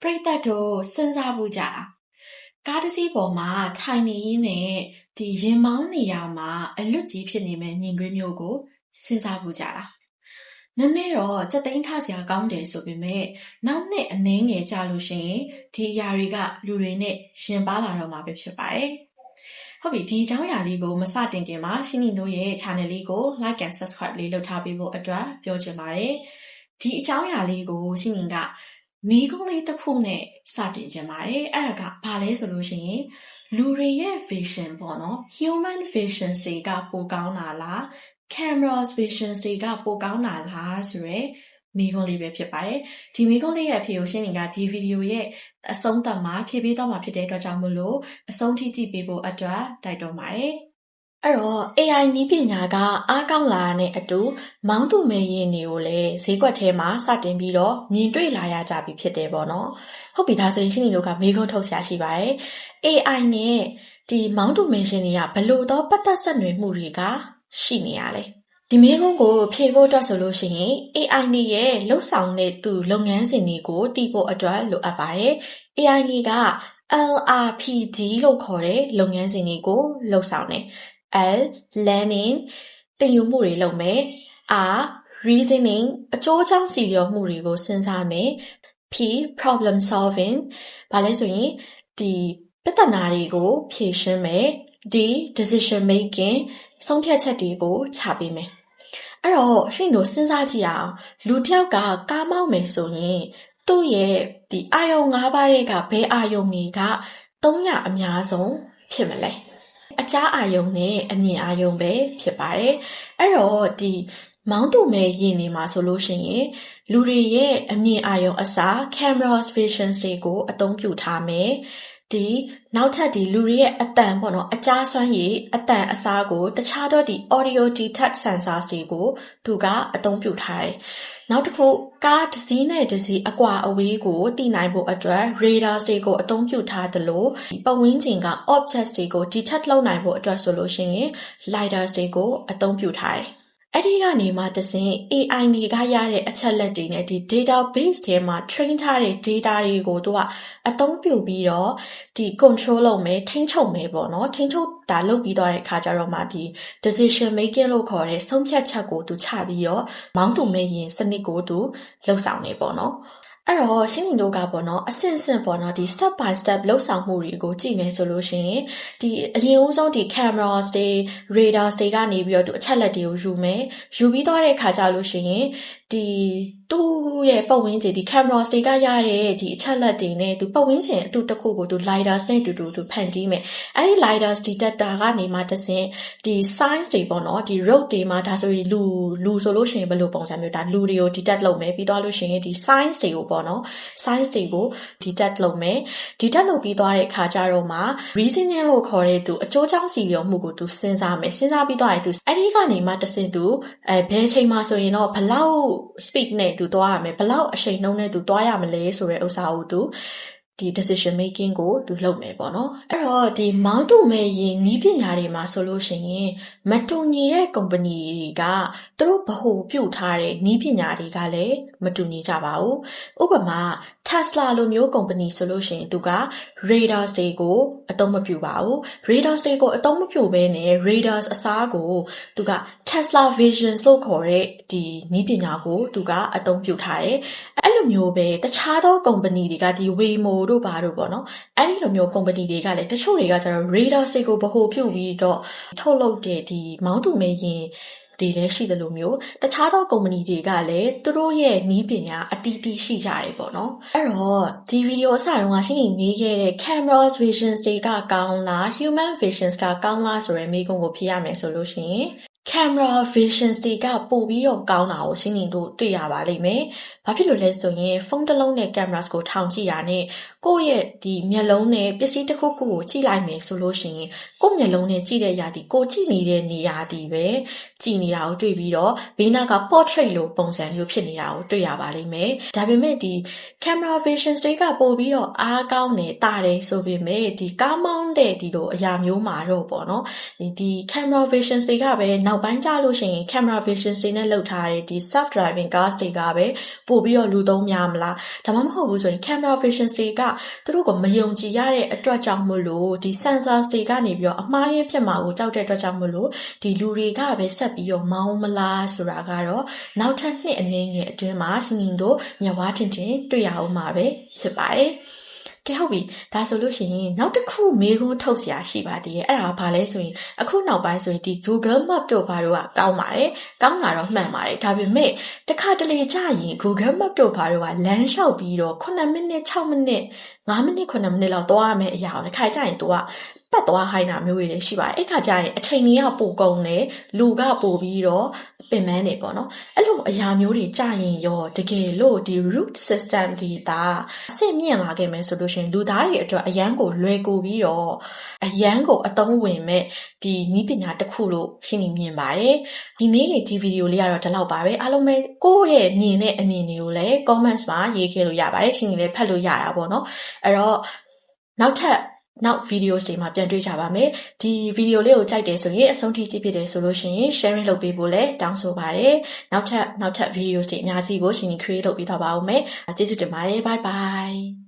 ပရိသတ်တို့စဉ်းစားဖို့ကြတာကားတစ်စီးပေါ်မှာထိုင်နေရင်းနဲ့ဒီရင်မောင်းနေရမှာအလွတ်ကြီးဖြစ်နေမဲ့မြင်ကွင်းမျိုးကိုစဉ်းစားဖို့ကြတာနည်းနည်းတော့စက်သိန်းထစရာကောင်းတယ်ဆိုပေမဲ့နောက်နှစ်အနည်းငယ်ကြာလို့ရှိရင်ဒီအရာတွေကလူတွေနဲ့ရှင်ပါလာတော့မှာပဲဖြစ်ပါတယ်ဟုတ်ပြီဒီအကြောင်းအရာလေးကိုမစတင်ခင်မှာရှင်းနီတို့ရဲ့ channel လေးကို like and subscribe လေးလုပ်ထားပေးဖို့အတွက်ပြောချင်ပါတယ်ဒီအကြောင်းအရာလေးကိုရှင်းနီက မိကုန်းလေးတစ်ခုနဲ့စတင်ခြင်းပါတယ်အဲ့ဒါကဘာလဲဆိုလို့ရှိရင်လူတွေရဲ့ vision ပေါ့နော် human vision တွေကပိုကောင်းတာလား cameras vision တွေကပိုကောင်းတာလားဆိုရယ်မိကုန်းလေးပဲဖြစ်ပါတယ်ဒီမိကုန်းလေးရဲ့အဖြေကိုရှင်းနေကဒီဗီဒီယိုရဲ့အဆုံးသတ်မှာဖြည့်ပေးတော့မှာဖြစ်တဲ့အတွက်ကြောင့်မို့လို့အဆုံးထိကြည့်ပေးဖို့အတွက်တိုက်တွန်းပါတယ် အဲ့တော့ AI နည်းပညာကအားကောင်းလာတဲ့နဲ့အတူမောင်းသူမဲ့ရင်တွေကိုလည်းဈေးကွက်ထဲမှာစတင်ပြီးတော့မြင်တွေ့လာရကြပြီဖြစ်တယ်ပေါ့နော်ဟုတ်ပြီဒါဆိုရင်ရှင်းနေလို့ကမေးခွန်းထုတ်ဆရာရှိပါတယ် AI နဲ့ဒီမောင်းသူမဲ့ရှင်တွေကဘလို့တော့ပတ်သက်ဆက်နွယ်မှုတွေကရှိနေရလဲဒီမေးခွန်းကိုဖြေဖို့အတွက်ဆိုလို့ရှိရင် AI နေရဲ့လှုပ်ဆောင်တဲ့သူလုပ်ငန်းစဉ်တွေကိုတည်ဖို့အတွက်လိုအပ်ပါတယ် AI နေက LRPD လို့ခေါ်တဲ့လုပ်ငန်းစဉ်တွေကိုလှုပ်ဆောင်တယ် L learning သင်ယူမှုတွေလုပ်မယ် R reasoning အကျိုးအကြောင်းစီလျော်မှုတွေကိုစဉ်းစားမယ် P problem solving ဘာလဲဆိုရင်ဒီပြဿနာတွေကိုဖြေရှင်းမယ် D decision making ဆုံးဖြတ်ချက်တွေကိုချပေးမယ်အဲ့တော့ရှင်တို့စဉ်းစားကြည့်အောင်လူတစ်ယောက်ကကားမောင်းမယ်ဆိုရင်သူ့ရဲ့ဒီအာယုံ၅ပါးတွေကဘယ်အာယုံတွေက300အများဆုံးဖြစ်မလဲ အကြားအာယုံနဲ့အမြင်အာယုံပဲဖြစ်ပါတယ်အဲ့တော့ဒီမောင်းတူမဲ့ယင်နေမှာဆိုလို့ရှိရင်လူတွေရဲ့အမြင်အာရုံအစား camera vision တွေကိုအသုံးပြုထားမယ် ဒီနောက်ထပ်ဒီလူတွေရဲ့အတန်ပေါ့နော်အကြားစွမ်းရည်အတန်အစားကိုတခြားတော့ဒီ audio detect sensors တွေကိုသူကအသုံးပြုထားတယ်နောက်တစ်ခုကားတစ်စီးနဲ့တစ်စီးအကွာအဝေးကိုသိနိုင်ဖို့အတွက် radar တွေကိုအသုံးပြုထားသလိုပတ်ဝန်းကျင်က objects တွေကို detect လုပ်နိုင်ဖို့အတွက်ဆိုလို့ရှိရင် lidars တွေကိုအသုံးပြုထားတယ် အဲ့ဒီကနေမှတဆင့် AI တွေကရတဲ့အချက်လက်တွေနဲ့ဒီ database ထဲမှာ train ထားတဲ့ data တွေကိုသူကအသုံးပြုပြီးတော့ဒီ control လုပ်မယ်ထိန်းချုပ်မယ်ပေါ့နော်ထိန်းချုပ်တာလုပ်ပြီးသွားတဲ့အခါကျတော့မှဒီ decision making လို့ခေါ်တဲ့ဆုံးဖြတ်ချက်ကိုသူချပြီးတော့မောင်းသူမဲ့ရင်စနစ်ကိုသူလှုပ်ဆောင်နေပေါ့နော် အဲ့တော့ရှင်းနေတို့ကပေါ့နော်အဆင့်ဆင့်ပေါ့နော်ဒီ step by step လှုပ်ဆောင်မှုတွေကိုကြည့်မယ်ဆိုလို့ရှိရင်ဒီအရင်ဦးဆုံးဒီ cameras တွေ radars တွေကနေပြီးတော့သူအချက်လက်တွေကိုယူမယ်ယူပြီးသွားတဲ့အခါကျလို့ရှိရင်ဒီသူ့ရဲ့ပတ်ဝန်းကျင်ဒီ cameras တွေကရတဲ့ဒီအချက်လက်တွေနဲ့သူပတ်ဝန်းကျင်အတူတစ်ခုကိုသူ lidars နဲ့တူတူသူဖန်တီးမယ်အဲ့ဒီ lidars detector ကနေမှတဆင့်ဒီ signs တွေပေါ့နော်ဒီ road တွေမှာဒါဆိုရင်လူလူဆိုလို့ရှိရင်ဘယ်လိုပုံစံမျိုးဒါလူတွေကို detect လုပ်မယ်ပြီးသွားလို့ရှိရင်ဒီ signs တွေကိုပေါ့နော် signs တွေကို detect လုပ်မယ် detect လုပ်ပြီးသွားတဲ့အခါကျတော့မှ reasoning လို့ခေါ်တဲ့သူအကျိုးကြောင့်စီလျော်မှုကိုသူစဉ်းစားမယ်စဉ်းစားပြီးသွားရင်သူအဲ့ဒီကနေမှတဆင့်သူအဲဘယ်ချိန်မှဆိုရင်တော့ဘလောက် speed နဲ့သူသွားရမယ်ဘလောက်အချိန်နှုန်းနဲ့သူသွားရမလဲဆိုတဲ့ဥစ္စာကိုသူဒီ decision making ကိုသူလုပ်မယ်ပေါ့နော်အဲ့တော့ဒီမောင်းတူမဲ့ရင်နီးပညာတွေမှာဆိုလို့ရှိရင်မတူညီတဲ့ company တွေကသူတို့ဗဟိုပြုတ်ထားတဲ့နီးပညာတွေကလည်း မတူညီကြပါဘူးဥပမာ Tesla လိုမျိုး company ဆိုလို့ရှိရင်သူက radars တွေကိုအသုံးမပြုပါဘူး radars တွေကိုအသုံးမပြုဘဲနဲ့ radars အစားကိုသူက Tesla Vision လို့ခေါ်တဲ့ဒီနည်းပညာကိုသူကအသုံးပြုထားတယ်အဲ့လိုမျိုးပဲတခြားသော company တွေကဒီ Waymo တို့ဘာတို့ပေါ့နော်အဲ့ဒီလိုမျိုး company တွေကလည်းတချို့တွေကကျတော့ radars တွေကိုဗဟိုပြုပြီးတော့ထုတ်လုပ်တဲ့ဒီမောင်းသူမဲရင် တွေလည်းရှိတယ်လို့မျိုးတခြားသောကုမ္ပဏီတွေကလည်းသူတို့ရဲ့နီးပညာအတီးတီးရှိကြတယ်ပေါ့နော်အဲ့တော့ဒီဗီဒီယိုအစတုန်းကရှင်းနေမေးခဲ့တဲ့ cameras visions တွေကကောင်းလား human visions ကကောင်းလားဆိုတဲ့မေးခွန်းကိုဖြေရမယ်ဆိုလို့ရှိရင် camera visions တွေကပို့ပြီးတော့ကောင်းတာကိုရှင်းနေတို့တွေ့ရပါလိမ့်မယ်။ဘာဖြစ်လို့လဲဆိုရင်ဖုန်းတစ်လုံးနဲ့ cameras ကိုထောင်ကြည့်ရတဲ့ကိုယ့်ရဲ့ဒီမျက်လုံးနဲ့ပစ္စည်းတစ်ခုခုကိုကြည့်လိုက်မယ်ဆိုလို့ရှိရင်ကိုယ့်မျက်လုံးနဲ့ကြည့်တဲ့ຢာဒီကိုကြည့်နေတဲ့နေရာဒီပဲကြည့်နေတာကိုတွေ့ပြီးတော့ဘေးနားက portrait လိုပုံစံမျိုးဖြစ်နေတာကိုတွေ့ရပါလိမ့်မယ်။ဒါပေမဲ့ဒီ camera visions တွေကပို့ပြီးတော့အားကောင်းနေတာတယ်ဆိုပေမဲ့ဒီကားမောင်းတဲ့ဒီလိုအရာမျိုးမှာတော့ပေါ့နော်။ဒီ camera visions တွေကပဲနောက်ပိုင်းကျလို့ရှိရင် camera visions တွေနဲ့လုပ်ထားတဲ့ဒီ self driving cars တွေကပဲပိုပို့ပြီးတော့လူသုံးများမလားဒါမှမဟုတ်ဘူးဆိုရင် camera vision တွေကသူတို့ကိုမယုံကြည်ရတဲ့အတွက်ကြောင့်မို့လို့ဒီ sensor တွေကနေပြီးတော့အမှားရင်းဖြစ်မှာကိုကြောက်တဲ့အတွက်ကြောင့်မို့လို့ဒီလူတွေကပဲဆက်ပြီးတော့မောင်းမလားဆိုတာကတော့နောက်ထပ်နှစ်အနေငယ်အတွင်းမှာရှင်ရှင်တို့မျက်ဝါးထင်ထင်တွေ့ရအောင်မှာပဲဖြစ်ပါတယ် ကဲဟုတ်ပြီဒါဆိုလို့ရှိရင်နောက်တစ်ခုမေးခွန်းထုတ်စရာရှိပါသေးတယ်အဲ့ဒါကဘာလဲဆိုရင်အခုနောက်ပိုင်းဆိုရင်ဒီ Google Map တို့ဘာတို့ကကောင်းပါတယ်ကောင်းတာတော့မှန်ပါတယ်ဒါပေမဲ့တခါတလေကြာရင် Google Map တို့ဘာတို့ကလမ်းလျှောက်ပြီးတော့9မိနစ်6မိနစ်5မိနစ်9မိနစ်လောက်သွားရမယ့်အရာကိုတစ်ခါကြာရင် तू က ပတ်သွားဟိုင်းတာမျိုးတွေလည်းရှိပါတယ်အဲ့ခါကျရင်အချိန်ကြီးကပိုကုန်တယ်လူကပိုပြီးတော့ပင်ပန်းနေပေါ့နော်အဲ့လိုအရာမျိုးတွေကြာရင်ရောတကယ်လို့ဒီ root system ဒီဒါအဆင့်မြင့်လာခဲ့မယ်ဆိုလို့ရှိရင်လူသားတွေအတွက်အရန်ကိုလွယ်ကူပြီးတော့အရန်ကိုအသုံးဝင်မဲ့ဒီနည်းပညာတစ်ခုလို့ရှင်းနေမြင်ပါတယ်ဒီနေ့ဒီဗီဒီယိုလေးကတော့ဒီလောက်ပါပဲအားလုံးပဲကိုယ့်ရဲ့မြင်တဲ့အမြင်တွေကိုလည်း comments မှာရေးခဲ့လို့ရပါတယ်ရှင်းနေလည်းဖတ်လို့ရတာပေါ့နော်အဲ့တော့နောက်ထပ် နောက်ဗီဒီယိုတွေမှာပြန်တွေ့ကြပါမယ်ဒီဗီဒီယိုလေးကိုကြိုက်တယ်ဆိုရင်အဆုံးထိကြည့်ဖြစ်တယ်ဆိုလို့ရှိရင် sharing လုပ်ပေးဖို့လည်းတောင်းဆိုပါတယ်နောက်ထပ်နောက်ထပ်ဗီဒီယိုတွေအများကြီးကိုရှင် create လုပ်ပြီးတော့ပါဦးမယ်ကျေးဇူးတင်ပါတယ် bye bye